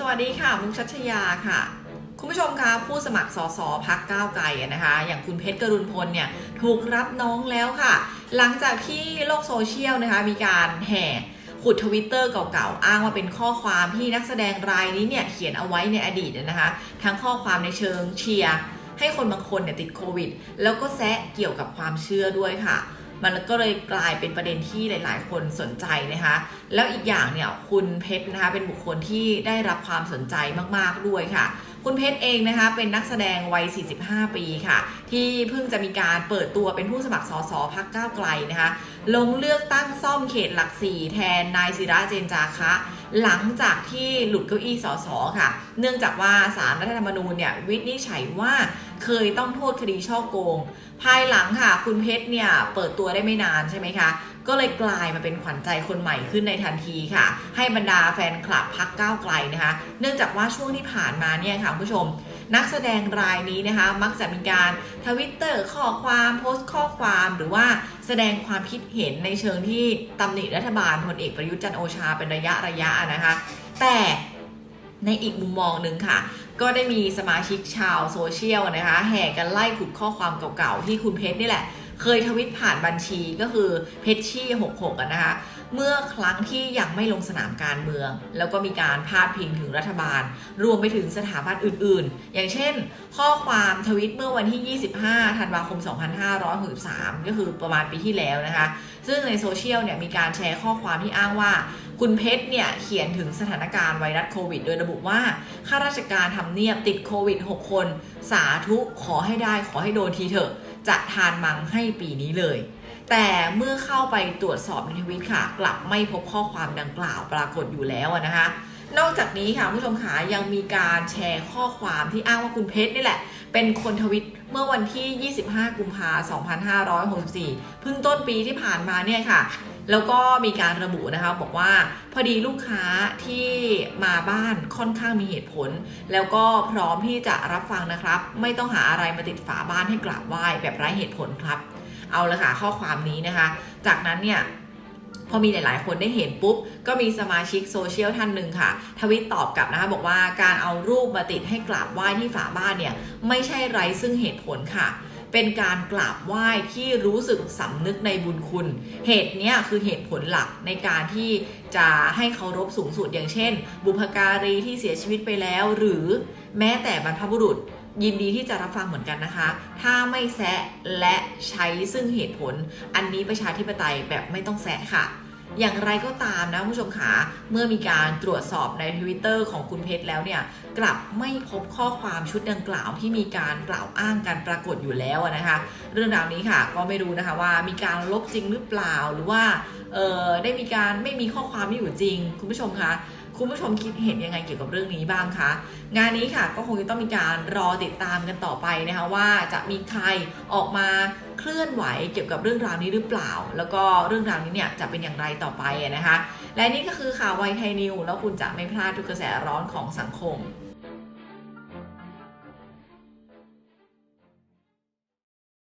สวัสดีค่ะมุกชัชยาค่ะ คุณผู้ชมคะผู้สมัครสสพักก้าวไกลนะคะ อย่างคุณเพชรกรุณพลเนี่ยถูกรับน้องแล้วค่ะ หลังจากที่โลกโซเชียลนะคะมีการแห่ขุดทวิตเตอร์เก่าๆ อ้างว่าเป็นข้อความที่นักแสดงรายนี้เนี่ยเขียนเอาไว้ในอดีตนะคะ ทั้งข้อความในเชิงเชียร์ให้คนบางคนเนี่ยติดโควิด แล้วก็แซะเกี่ยวกับความเชื่อด้วยค่ะ มันก็เลยกลายเป็นประเด็นที่หลาย ๆ คนสนใจนะคะ แล้วอีกอย่างเนี่ยคุณเพชรนะคะเป็นบุคคลที่ได้รับความสนใจมาก ๆ ด้วยค่ะ คุณเพชรเองนะคะเป็นนักแสดงวัย 45 ปีค่ะ ที่เพิ่งจะมีการเปิดตัวเป็นผู้สมัครสสพักก้าวไกลนะคะ ลงเลือกตั้งซ่อมเขตหลักสี่แทนนายศิระเจนจาคะ หลังจากที่หลุดเก้าอี้สสค่ะ เนื่องจากว่าสารรัฐธรรมนูญเนี่ยวินิจฉัยว่าเคยต้องโทษคดีช่อโกง ภายหลังค่ะ คุณเพชรเนี่ยเปิดตัวได้ไม่นานใช่ไหมคะก็เลยกลายมาเป็นขวัญใจคนใหม่ขึ้นในทันทีค่ะ ให้บรรดาแฟนคลับพักก้าวไกลนะคะ เนื่องจากว่าช่วงที่ผ่านมาเนี่ยค่ะคุณผู้ชม นักแสดงรายนี้นะคะ มักจะมีการทวิตเตอร์ข้อความโพสต์ข้อความหรือว่าแสดงความคิดเห็นในเชิงที่ตำหนิรัฐบาลพลเอกประยุทธ์จันโอชาเป็นระยะระยะนะคะ แต่ในอีกมุมมองหนึ่งค่ะ ก็ได้มีสมาชิกชาวโซเชียลนะคะ แห่กันไล่ขุดข้อความเก่าๆ ที่คุณเพชรนี่แหละ เคยทวิตผ่านบัญชีก็คือเพชชี่66นะคะ เมื่อครั้งที่ยังไม่ลงสนามการเมือง แล้วก็มีการพาดพิงถึงรัฐบาล รวมไปถึงสถาบันอื่นๆ อย่างเช่น ข้อความทวิตเมื่อวันที่ 25 ธันวาคม 2563 ก็คือประมาณปีที่แล้วนะคะ ซึ่งในโซเชียลเนี่ยมีการแชร์ข้อความที่อ้างว่าคุณเพชรเนี่ยเขียนถึงสถานการณ์ไวรัสโควิด โดยระบุว่าข้าราชการทำเนียบติดโควิด 6 คน สาธุขอให้ได้ขอให้โดนทีเถอะ จะทานมังให้ปีนี้เลย แต่เมื่อเข้าไปตรวจสอบในทวิตค่ะ กลับไม่พบข้อความดังกล่าวปรากฏอยู่แล้วนะคะ นอกจากนี้ค่ะผู้ชมขายังมีการแชร์ข้อความที่อ้างว่าคุณเพชรนี่แหละ เป็นคนทวิตเมื่อวันที่ 25 กุมภาพันธ์ 2564 เพิ่งต้นปีที่ผ่านมาเนี่ยค่ะ แล้วก็มีการระบุนะคะบอกว่าพอดีลูกค้าที่มาบ้านค่อนข้างมีเหตุผล แล้วก็พร้อมที่จะรับฟังนะครับ ไม่ต้องหาอะไรมาติดฝาบ้านให้กราบไหว้แบบไร้เหตุผลครับ เอาละค่ะข้อความนี้นะคะ จากนั้นเนี่ยพอมีหลายๆ คนได้เห็นปุ๊บ ก็มีสมาชิกโซเชียลท่านหนึ่งค่ะ ทวิตตอบกลับนะคะบอกว่าการเอารูปมาติดให้กราบไหว้ที่ฝาบ้านเนี่ย ไม่ใช่ไร้ซึ่งเหตุผลค่ะ เป็นการกราบไหว้ที่รู้สึกสำนึกในบุญคุณ เหตุเนี้ยคือเหตุผลหลักในการที่จะให้เคารพสูงสุดอย่างเช่น บุพการีที่เสียชีวิตไปแล้ว หรือแม้แต่บรรพบุรุษยินดีที่จะรับฟังเหมือนกันนะคะ ถ้าไม่แซะและใช้ซึ่งเหตุผล อันนี้ประชาธิปไตยแบบไม่ต้องแซะค่ะ อย่างไรก็ตามนะคุณผู้ชมขาเมื่อมีการตรวจสอบในทวิตเตอร์ของคุณเพชรแล้วเนี่ยกลับไม่พบข้อความชุดดังกล่าวที่มีการกล่าวอ้างกันปรากฏอยู่แล้วนะคะ เรื่องราวนี้ค่ะก็ไม่รู้นะคะว่ามีการลบจริงหรือเปล่าหรือว่าเออได้มีการไม่มีข้อความที่อยู่จริง คุณผู้ชมคะ คุณผู้ชมคิดเห็นยังไงเกี่ยวกับเรื่องนี้บ้างคะ งานนี้ค่ะก็คงจะต้องมีการรอติดตามกันต่อไปนะคะว่าจะมีใครออกมาเคลื่อนไหวเกี่ยวกับเรื่องราวนี้หรือเปล่า แล้วก็เรื่องราวนี้เนี่ยจะเป็นอย่างไรต่อไปนะคะ และนี่ก็คือข่าวไวไทยนิวแล้วคุณจะไม่พลาดทุกกระแสร้อนของสังคม